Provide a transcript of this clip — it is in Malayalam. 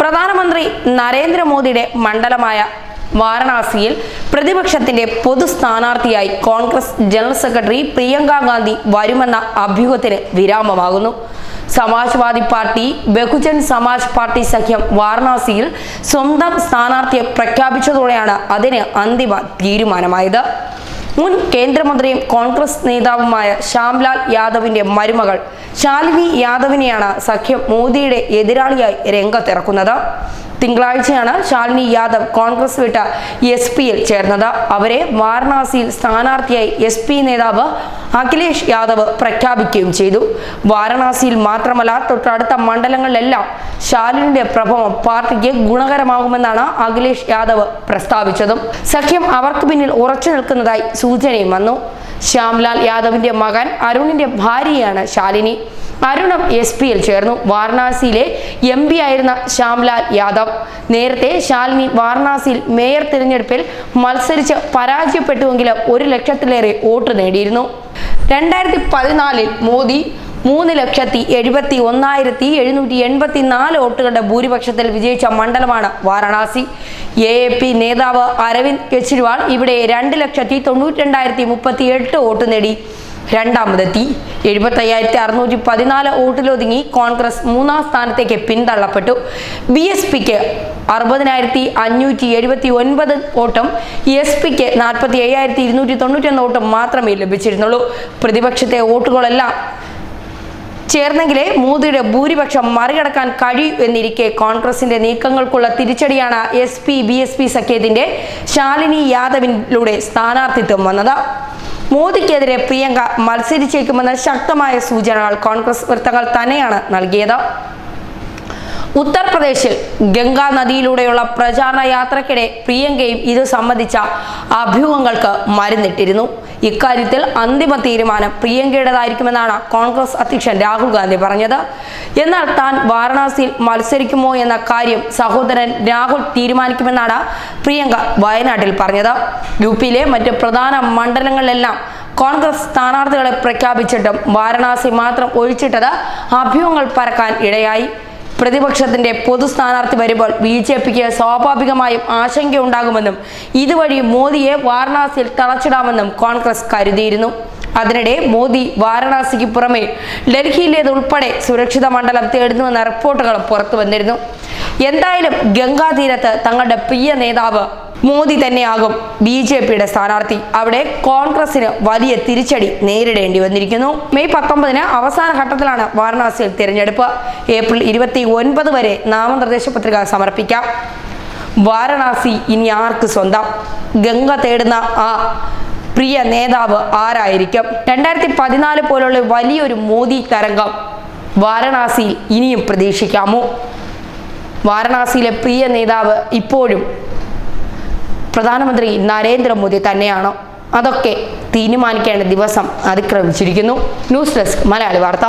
പ്രധാനമന്ത്രി നരേന്ദ്രമോദിയുടെ മണ്ഡലമായ വാരണാസിയിൽ പ്രതിപക്ഷത്തിന്റെ പൊതു സ്ഥാനാർത്ഥിയായി കോൺഗ്രസ് ജനറൽ സെക്രട്ടറി പ്രിയങ്ക ഗാന്ധി വരുമെന്ന അഭ്യൂഹത്തിന് വിരാമമാകുന്നു. സമാജ്വാദി പാർട്ടി ബഹുജൻ സമാജ് പാർട്ടി സഖ്യം വാരണാസിയിൽ സ്വന്തം സ്ഥാനാർത്ഥിയെ പ്രഖ്യാപിച്ചതോടെയാണ് അതിന് അന്തിമ തീരുമാനമായത്. മുൻ കേന്ദ്രമന്ത്രിയും കോൺഗ്രസ് നേതാവുമായ ശ്യാംലാൽ യാദവിന്റെ മരുമകൾ ശാലിനി യാദവിനെയാണ് സഖ്യം മോദിയുടെ എതിരാളിയായി രംഗത്തിറക്കുന്നത്. തിങ്കളാഴ്ചയാണ് ശാലിനി യാദവ് കോൺഗ്രസ് വിട്ട എസ് പിയിൽ ചേർന്നത്. അവരെ വാരണാസിയിൽ സ്ഥാനാർത്ഥിയായി എസ് പി നേതാവ് അഖിലേഷ് യാദവ് പ്രഖ്യാപിക്കുകയും ചെയ്തു. വാരണാസിയിൽ മാത്രമല്ല തൊട്ടടുത്ത മണ്ഡലങ്ങളിലെല്ലാം ശാലിനിയുടെ പ്രഭവം പാർട്ടിക്ക് ഗുണകരമാകുമെന്നാണ് അഖിലേഷ് യാദവ് പ്രസ്താവിച്ചതും. സഖ്യം അവർക്ക് പിന്നിൽ ഉറച്ചു നിൽക്കുന്നതായി സൂചനയും വന്നു. ശ്യാംലാൽ യാദവിന്റെ മകൻ അരുണിന്റെ ഭാര്യയാണ് ശാലിനി. അരുണം എസ് പിയിൽ ചേർന്നു. വാരണാസിയിലെ എം പി ആയിരുന്ന ശ്യാംലാൽ യാദവ്. നേരത്തെ ശാലിനി വാരണാസിയിൽ മേയർ തിരഞ്ഞെടുപ്പിൽ മത്സരിച്ച് പരാജയപ്പെട്ടുവെങ്കിലും ഒരു ലക്ഷത്തിലേറെ വോട്ട് നേടിയിരുന്നു. രണ്ടായിരത്തി പതിനാലിൽ മോദി മൂന്ന് ലക്ഷത്തി എഴുപത്തി ഒന്നായിരത്തി എഴുന്നൂറ്റി എൺപത്തി നാല് വോട്ടുകളുടെ ഭൂരിപക്ഷത്തിൽ വിജയിച്ച മണ്ഡലമാണ് വാരണാസി. എ എ പി നേതാവ് അരവിന്ദ് കെജ്രിവാൾ ഇവിടെ രണ്ട് ലക്ഷത്തി തൊണ്ണൂറ്റി രണ്ടായിരത്തി മുപ്പത്തി എട്ട് വോട്ട് നേടി. രണ്ടാമതെത്തി. എഴുപത്തി അയ്യായിരത്തി അറുന്നൂറ്റി പതിനാല് വോട്ടിലൊതുങ്ങി കോൺഗ്രസ് മൂന്നാം സ്ഥാനത്തേക്ക് പിന്തള്ളപ്പെട്ടു. ബി എസ് പിക്ക് അറുപതിനായിരത്തി അഞ്ഞൂറ്റി എഴുപത്തി ഒൻപത് വോട്ടും എസ് പിക്ക് നാൽപ്പത്തി അയ്യായിരത്തി ഇരുന്നൂറ്റി തൊണ്ണൂറ്റൊന്ന് വോട്ടും മാത്രമേ ലഭിച്ചിരുന്നുള്ളൂ. പ്രതിപക്ഷത്തെ വോട്ടുകളെല്ലാം ചേർന്നെങ്കിലേ മോദിയുടെ ഭൂരിപക്ഷം മറികടക്കാൻ കഴിയൂ എന്നിരിക്കെ കോൺഗ്രസിന്റെ നീക്കങ്ങൾക്കുള്ള തിരിച്ചടിയാണ് S P B S P സഖ്യത്തിന്റെ ശാലിനി യാദവിലൂടെ സ്ഥാനാർത്ഥിത്വം വന്നത്. മോദിക്കെതിരെ പ്രിയങ്ക മത്സരിച്ചേക്കുമെന്ന ശക്തമായ സൂചനകൾ കോൺഗ്രസ് വൃത്തങ്ങൾ തന്നെയാണ് നൽകിയത്. ഉത്തർപ്രദേശിൽ ഗംഗാ നദിയിലൂടെയുള്ള പ്രചാരണ യാത്രക്കിടെ പ്രിയങ്കയും ഇത് സംബന്ധിച്ച അഭ്യൂഹങ്ങൾക്ക് മരുന്നിട്ടിരുന്നു. ഇക്കാര്യത്തിൽ അന്തിമ തീരുമാനം പ്രിയങ്കയുടേതായിരിക്കുമെന്നാണ് കോൺഗ്രസ് അധ്യക്ഷൻ രാഹുൽ ഗാന്ധി പറഞ്ഞത്. എന്നാൽ താൻ വാരണാസിയിൽ മത്സരിക്കുമോ എന്ന കാര്യം സഹോദരൻ രാഹുൽ തീരുമാനിക്കുമെന്നാണ് പ്രിയങ്ക വയനാട്ടിൽ പറഞ്ഞത്. യു പിയിലെ മറ്റ് പ്രധാന മണ്ഡലങ്ങളിലെല്ലാം കോൺഗ്രസ് സ്ഥാനാർത്ഥികളെ പ്രഖ്യാപിച്ചിട്ടും വാരണാസി മാത്രം ഒഴിച്ചിട്ടത് അഭ്യൂഹങ്ങൾ പരക്കാൻ ഇടയായി. പ്രതിപക്ഷത്തിന്റെ പൊതു സ്ഥാനാർത്ഥി വരുമ്പോൾ ബി ജെ പിക്ക് സ്വാഭാവികമായും ആശങ്കയുണ്ടാകുമെന്നും ഇതുവഴി മോദിയെ വാരണാസിയിൽ തളച്ചിടാമെന്നും കോൺഗ്രസ് കരുതിയിരുന്നു. അതിനിടെ മോദി വാരണാസിക്ക് പുറമെ ഡൽഹിയിലേതുൾപ്പെടെ സുരക്ഷിത മണ്ഡലം തേടുന്നുവെന്ന റിപ്പോർട്ടുകളും പുറത്തു വന്നിരുന്നു എന്തായാലും ഗംഗാതീരത്ത് തങ്ങളുടെ പ്രിയ നേതാവ് മോദി തന്നെയാകും ബി ജെ പിയുടെ സ്ഥാനാർത്ഥി. അവിടെ കോൺഗ്രസിന് വലിയ തിരിച്ചടി നേരിടേണ്ടി വന്നിരിക്കുന്നു. മെയ് പത്തൊമ്പതിന് അവസാന ഘട്ടത്തിലാണ് വാരണാസിയിൽ തിരഞ്ഞെടുപ്പ്. ഏപ്രിൽ ഇരുപത്തി ഒൻപത് വരെ നാമനിർദ്ദേശ പത്രിക സമർപ്പിക്കാം. വാരണാസി ഇനി ആർക്ക് സ്വന്തം? ഗംഗ തേടുന്ന ആ പ്രിയ നേതാവ് ആരായിരിക്കും? രണ്ടായിരത്തി പതിനാല് പോലുള്ള വലിയൊരു മോദി തരംഗം വാരണാസിയിൽ ഇനിയും പ്രതീക്ഷിക്കാമോ? വാരണാസിയിലെ പ്രിയ നേതാവ് ഇപ്പോഴും പ്രധാനമന്ത്രി നരേന്ദ്രമോദി തന്നെയാണോ. അതൊക്കെ തീരുമാനിക്കേണ്ട ദിവസം അതിക്രമിച്ചിരിക്കുന്നു. ന്യൂസ് ഡെസ്ക് മലയാളി വാർത്ത.